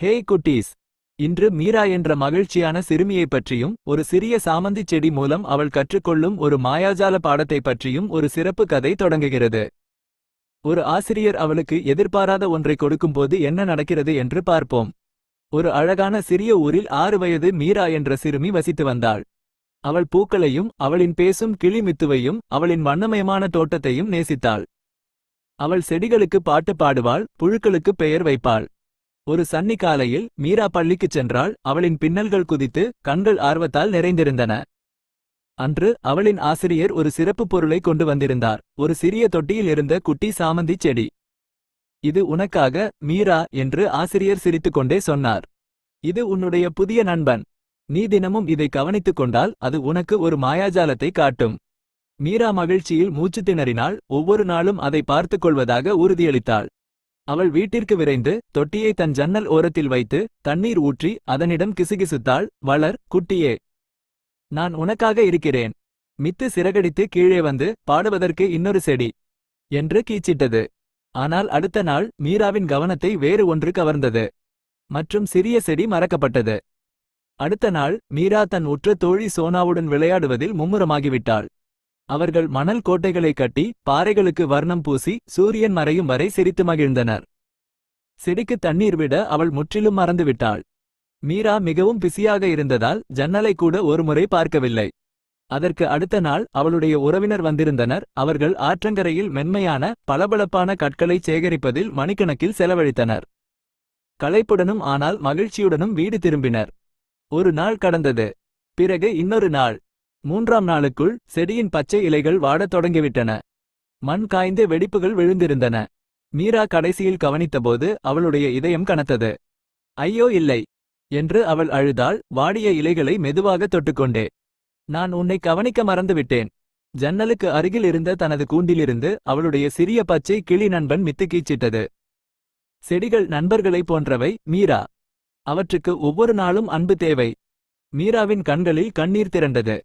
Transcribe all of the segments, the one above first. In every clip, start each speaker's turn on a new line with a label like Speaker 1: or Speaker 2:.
Speaker 1: Hey குட்டீஸ். இன்று மீரா என்ற மகிழ்ச்சியான சிறுமியைப் பற்றியும் ஒரு சிறிய சாமந்திச் செடி மூலம் அவள் கற்றுக்கொள்ளும் ஒரு மாயாஜால பாடத்தைப் பற்றியும் ஒரு சிறப்பு கதை தொடங்குகிறது. ஒரு ஆசிரியர் அவளுக்கு எதிர்பாராத ஒன்றை கொடுக்கும்போது என்ன நடக்கிறது என்று பார்ப்போம். ஒரு அழகான சிறிய ஊரில் ஆறு வயது மீரா என்ற சிறுமி வசித்து வந்தாள். அவள் பூக்களையும் அவளின் பேசும் கிளிமித்துவையும் அவளின் வண்ணமயமான தோட்டத்தையும் நேசித்தாள். அவள் செடிகளுக்கு பாட்டு பாடுவாள் புழுக்களுக்கு பெயர் வைப்பாள். ஒரு சன்னி காலையில் மீரா பள்ளிக்குச் சென்றாள். அவளின் பின்னல்கள் குதித்து கண்கள் ஆர்வத்தால் நிறைந்திருந்தன. அன்று அவளின் ஆசிரியர் ஒரு சிறப்பு பொருளை கொண்டு வந்திருந்தார். ஒரு சிறிய தொட்டியில் இருந்த குட்டி சாமந்திச் செடி. இது உனக்காக மீரா என்று ஆசிரியர் சிரித்துக்கொண்டே சொன்னார். இது உன்னுடைய புதிய நண்பன். நீ தினமும் இதை கவனித்துக் கொண்டால் அது உனக்கு ஒரு மாயாஜாலத்தை காட்டும். மீரா மகிழ்ச்சியில் மூச்சு திணறினால் ஒவ்வொரு நாளும் அதை பார்த்துக் கொள்வதாக உறுதியளித்தாள். அவள் வீட்டிற்கு விரைந்து தொட்டியை தன் ஜன்னல் ஓரத்தில் வைத்து தண்ணீர் ஊற்றி அதனிடம் கிசுகிசுத்தாள் வளர் குட்டியே நான் உனக்காக இருக்கிறேன். மித்து சிறகடித்து கீழே வந்து பாடுவதற்கு இன்னொரு செடி என்று கீச்சிட்டது. ஆனால் அடுத்த நாள் மீராவின் கவனத்தை வேறு ஒன்று கவர்ந்தது. மற்றும் சிறிய செடி மறக்கப்பட்டது. அடுத்த நாள் மீரா தன் உற்ற தோழி சோனாவுடன் விளையாடுவதில் மும்முரமாகிவிட்டாள். அவர்கள் மணல் கோட்டைகளை கட்டி பாறைகளுக்கு வர்ணம் பூசி சூரியன் மறையும் வரை சிரித்து மகிழ்ந்தனர். செடிக்கு தண்ணீர் விட அவள் முற்றிலும் மறந்துவிட்டாள். மீரா மிகவும் பிஸியாக இருந்ததால் ஜன்னலை கூட ஒருமுறை பார்க்கவில்லை. அதற்கு அடுத்த நாள் அவளுடைய உறவினர் வந்திருந்தனர். அவர்கள் ஆற்றங்கரையில் மென்மையான பளபளப்பான கற்களை சேகரிப்பதில் மணிக்கணக்கில் செலவழித்தனர். களைப்புடனும் ஆனால் மகிழ்ச்சியுடனும் வீடு திரும்பினர். ஒரு நாள் கடந்தது. பிறகு இன்னொரு நாள். மூன்றாம் நாளுக்குள் செடியின் பச்சை இலைகள் வாடத் தொடங்கிவிட்டன. மண் காய்ந்து வெடிப்புகள் விழுந்திருந்தன. மீரா கடைசியில் கவனித்தபோது அவளுடைய இதயம் கனத்தது. ஐயோ இல்லை என்று அவள் அழுதாள் வாடிய இலைகளை மெதுவாக தொட்டுக்கொண்டே. நான் உன்னை கவனிக்க மறந்துவிட்டேன். ஜன்னலுக்கு அருகில் இருந்த தனது கூண்டிலிருந்து அவளுடைய சிறிய பச்சை கிளி நண்பன் மித்துக்கீச்சிட்டது செடிகள் நண்பர்களைப் போன்றவை மீரா. அவற்றுக்கு ஒவ்வொரு நாளும் அன்பு தேவை. மீராவின் கண்களில் கண்ணீர் திரண்டது.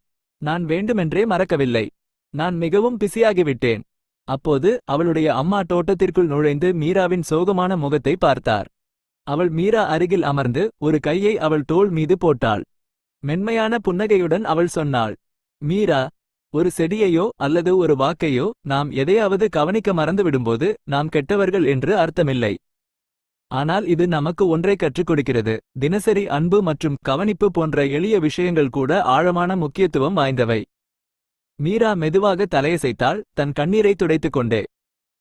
Speaker 1: நான் வேண்டுமென்றே மறக்கவில்லை. நான் மிகவும் பிஸியாகிவிட்டேன். அப்போது அவளுடைய அம்மா தோட்டத்திற்குள் நுழைந்து மீராவின் சோகமான முகத்தை பார்த்தார். அவள் மீரா அருகில் அமர்ந்து ஒரு கையை அவள் தோள் மீது போட்டாள். மென்மையான புன்னகையுடன் அவள் சொன்னாள் மீரா ஒரு செடியையோ அல்லது ஒரு வாக்கையோ நாம் எதையாவது கவனிக்க மறந்துவிடும்போது நாம் கெட்டவர்கள் என்று அர்த்தமில்லை. ஆனால் இது நமக்கு ஒன்றை கற்றுக் கொடுக்கிறது. தினசரி அன்பு மற்றும் கவனிப்பு போன்ற எளிய விஷயங்கள் கூட ஆழமான முக்கியத்துவம் வாய்ந்தவை. மீரா மெதுவாக தலையசைத்தாள் தன் கண்ணீரை துடைத்துக் கொண்டே.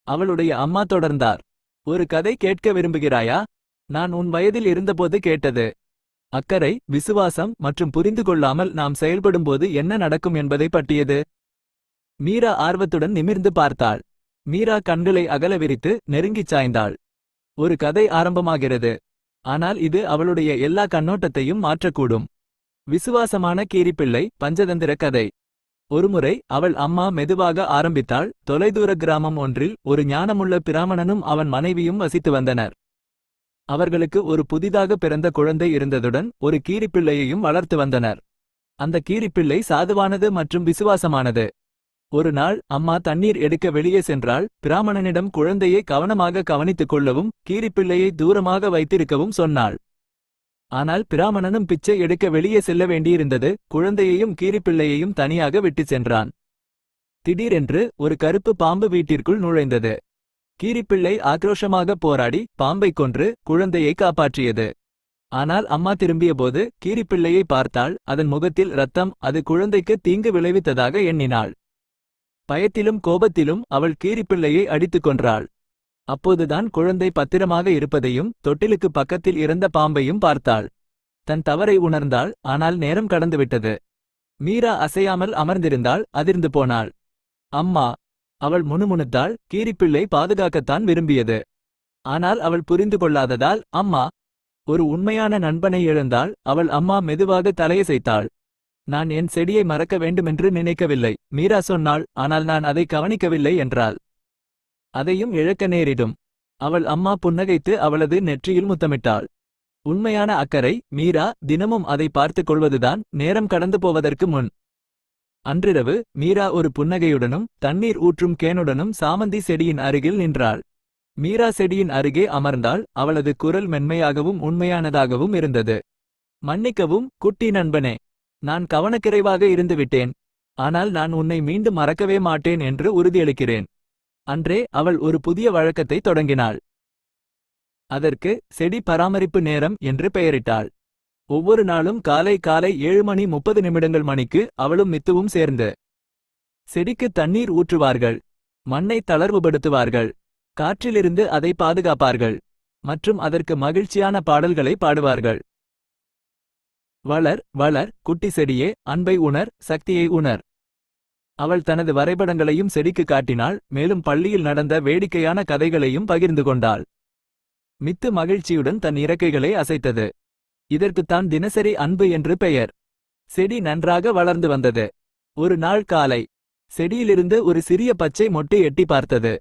Speaker 1: அவளுடைய அம்மா தொடர்ந்தார். ஒரு கதை கேட்க விரும்புகிறாயா? நான் உன் வயதில் இருந்தபோது கேட்டது. அக்கறை விசுவாசம் மற்றும் புரிந்து கொள்ளாமல் நாம் செயல்படும்போது என்ன நடக்கும் என்பதை பற்றியது. மீரா ஆர்வத்துடன் நிமிர்ந்து பார்த்தாள். மீரா கண்களை அகல விரித்து நெருங்கிச் சாய்ந்தாள். ஒரு கதை ஆரம்பமாகிறது. ஆனால் இது அவளுடைய எல்லா கண்ணோட்டத்தையும் மாற்றக்கூடும். விசுவாசமான கீரிப்பிள்ளை பஞ்சதந்திர கதை. ஒருமுறை அவள் அம்மா மெதுவாக ஆரம்பித்தாள் தொலைதூர கிராமம் ஒன்றில் ஒரு ஞானமுள்ள பிராமணனும் அவன் மனைவியும் வசித்து வந்தனர். அவர்களுக்கு ஒரு புதிதாக பிறந்த குழந்தை இருந்ததுடன் ஒரு கீரிப்பிள்ளையையும் வளர்த்து வந்தனர். அந்த கீரிப்பிள்ளை சாதுவானது மற்றும் விசுவாசமானது. ஒரு நாள் அம்மா தண்ணீர் எடுக்க வெளியே சென்றால் பிராமணனிடம் குழந்தையை கவனமாக கவனித்துக் கொள்ளவும் கீரிப்பிள்ளையை தூரமாக வைத்திருக்கவும் சொன்னாள். ஆனால் பிராமணனும் பிச்சை எடுக்க வெளியே செல்ல வேண்டியிருந்தது. குழந்தையையும் கீரிப்பிள்ளையையும் தனியாக விட்டு சென்றான். திடீரென்று ஒரு கருப்பு பாம்பு வீட்டிற்குள் நுழைந்தது. கீரிப்பிள்ளை ஆக்ரோஷமாக போராடி பாம்பைக் கொன்று குழந்தையை காப்பாற்றியது. ஆனால் அம்மா திரும்பியபோது கீரிப்பிள்ளையை பார்த்தாள். அதன் முகத்தில் ரத்தம் அது குழந்தைக்கு தீங்கு விளைவித்ததாக எண்ணினாள். பயத்திலும் கோபத்திலும் அவள் கீரிப்பிள்ளையை அடித்துக் கொன்றாள். அப்போதுதான் குழந்தை பத்திரமாக இருப்பதையும் தொட்டிலுக்கு பக்கத்தில் இறந்த பாம்பையும் பார்த்தாள். தன் தவறை உணர்ந்தாள் ஆனால் நேரம் கடந்துவிட்டது. மீரா அசையாமல் அமர்ந்திருந்தாள் அதிர்ந்து போனாள். அம்மா அவள் முணுமுணுத்தாள் கீரிப்பிள்ளை பாதுகாக்கத்தான் விரும்பியது. ஆனால் அவள் புரிந்து கொள்ளாததால் அம்மா ஒரு உண்மையான நண்பனை எழுந்தாள் அவள் அம்மா மெதுவாக தலையசைத்தாள். நான் என் செடியை மறக்க வேண்டுமென்று நினைக்கவில்லை. மீரா சொன்னாள் ஆனால் நான் அதை கவனிக்கவில்லை என்றாள். அதையும் இழக்க நேரிடும். அவள் அம்மா புன்னகைத்து அவளது நெற்றியில் முத்தமிட்டாள். உண்மையான அக்கறை மீரா தினமும் அதை பார்த்துக் கொள்வதுதான் நேரம் கடந்து போவதற்கு முன். அன்றிரவு மீரா ஒரு புன்னகையுடனும் தண்ணீர் ஊற்றும் கேனுடனும் சாமந்தி செடியின் அருகில் நின்றாள். மீரா செடியின் அருகே அமர்ந்தாள். அவளது குரல் மென்மையாகவும் உண்மையானதாகவும் இருந்தது. மன்னிக்கவும் குட்டி நண்பனே நான் கவனக்கிறைவாக இருந்துவிட்டேன். ஆனால் நான் உன்னை மீண்டும் மறக்கவே மாட்டேன் என்று உறுதியளிக்கிறேன். அன்றே அவள் ஒரு புதிய வழக்கத்தை தொடங்கினாள். அதற்கு செடி பராமரிப்பு நேரம் என்று பெயரிட்டாள். ஒவ்வொரு நாளும் காலை காலை ஏழு மணி முப்பது நிமிடங்கள் மணிக்கு அவளும் மித்துவும் சேர்ந்து செடிக்கு தண்ணீர் ஊற்றுவார்கள். மண்ணை தளர்வுபடுத்துவார்கள். காற்றிலிருந்து அதை பாதுகாப்பார்கள். மற்றும் அதற்கு மகிழ்ச்சியான பாடல்களை பாடுவார்கள். வளர் வளர் குட்டி செடியே அன்பை உணர் சக்தியை உணர். அவள் தனது வரைபடங்களையும் செடிக்கு காட்டினாள் மேலும் பள்ளியில் நடந்த வேடிக்கையான கதைகளையும் பகிர்ந்து கொண்டாள். மித்து மகிழ்ச்சியுடன் தன் இறக்கைகளை அசைத்தது. இதற்குத்தான் தினசரி அன்பு என்று பெயர். செடி நன்றாக வளர்ந்து வந்தது. ஒரு நாள் காலை செடியிலிருந்து ஒரு சிறிய பச்சை மொட்டு எட்டி பார்த்தது.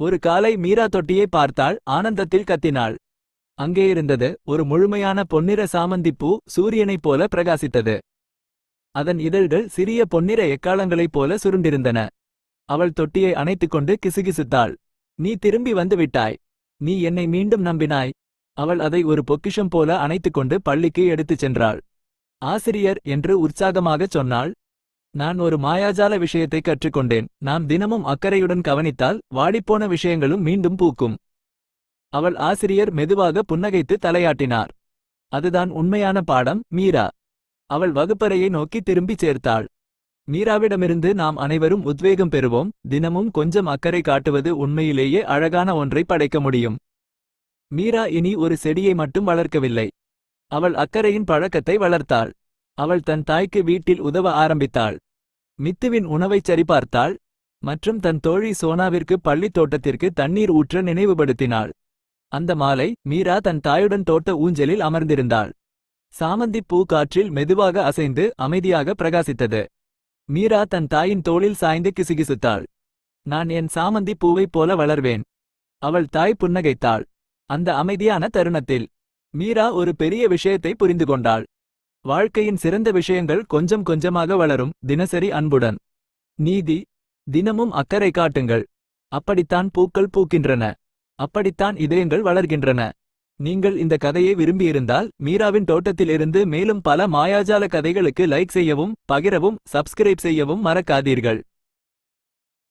Speaker 1: ஒரு காலை மீரா தொட்டியை பார்த்தாள் ஆனந்தத்தில் கத்தினாள். அங்கே இருந்தது ஒரு முழுமையான பொன்னிற சாமந்திப்பூ சூரியனைப் போல பிரகாசித்தது. அதன் இதழ்கள் சிறிய பொன்னிற எக்காலங்களைப் போல சுருண்டிருந்தன. அவள் தொட்டியை அணைத்துக்கொண்டு கிசுகிசுத்தாள். நீ திரும்பி வந்து விட்டாய். நீ என்னை மீண்டும் நம்பினாய். அவள் அதை ஒரு பொக்கிஷம் போல அணைத்துக்கொண்டு பள்ளிக்கு எடுத்துச் சென்றாள். ஆசிரியர் என்று உற்சாகமாகச் சொன்னாள். நான் ஒரு மாயாஜால விஷயத்தை கற்றுக்கொண்டேன். நாம் தினமும் அக்கறையுடன் கவனித்தால் வாடிப்போன விஷயங்களும் மீண்டும் பூக்கும். அவள் ஆசிரியர் மெதுவாக புன்னகைத்து தலையாட்டினார். அதுதான் உண்மையான பாடம் மீரா. அவள் வகுப்பறையை நோக்கி திரும்பிச் சேர்த்தாள். மீராவிடமிருந்து நாம் அனைவரும் உத்வேகம் பெறுவோம். தினமும் கொஞ்சம் அக்கறை காட்டுவது உண்மையிலேயே அழகான ஒன்றை படைக்க முடியும். மீரா இனி ஒரு செடியை மட்டும் வளர்க்கவில்லை. அவள் அக்கறையின் பழக்கத்தை வளர்த்தாள். அவள் தன் தாய்க்கு வீட்டில் உதவ ஆரம்பித்தாள். மித்துவின் உணவைச் சரிபார்த்தாள். மற்றும் தன் தோழி சோனாவிற்கு பள்ளித் தோட்டத்திற்கு தண்ணீர் ஊற்ற நினைவுபடுத்தினாள். அந்த மாலை மீரா தன் தாயுடன் தோட்ட ஊஞ்சலில் அமர்ந்திருந்தாள். சாமந்திப் பூ காற்றில் மெதுவாக அசைந்து அமைதியாக பிரகாசித்தது. மீரா தன் தாயின் தோளில் சாய்ந்து கிசுகிசுத்தாள். நான் என் சாமந்திப் பூவைப் போல வளர்வேன். அவள் தாய் புன்னகைத்தாள். அந்த அமைதியான தருணத்தில் மீரா ஒரு பெரிய விஷயத்தை புரிந்து கொண்டாள். வாழ்க்கையின் சிறந்த விஷயங்கள் கொஞ்சம் கொஞ்சமாக வளரும் தினசரி அன்புடன். நீதி தினமும் அக்கறை காட்டுங்கள். அப்படித்தான் பூக்கள் பூக்கின்றன. அப்படித்தான் இதயங்கள் வளர்கின்றன. நீங்கள் இந்த கதையை விரும்பியிருந்தால் மீராவின் தோட்டத்திலிருந்து மேலும் பல மாயாஜால கதைகளுக்கு லைக் செய்யவும் பகிரவும் சப்ஸ்கிரைப் செய்யவும் மறக்காதீர்கள்.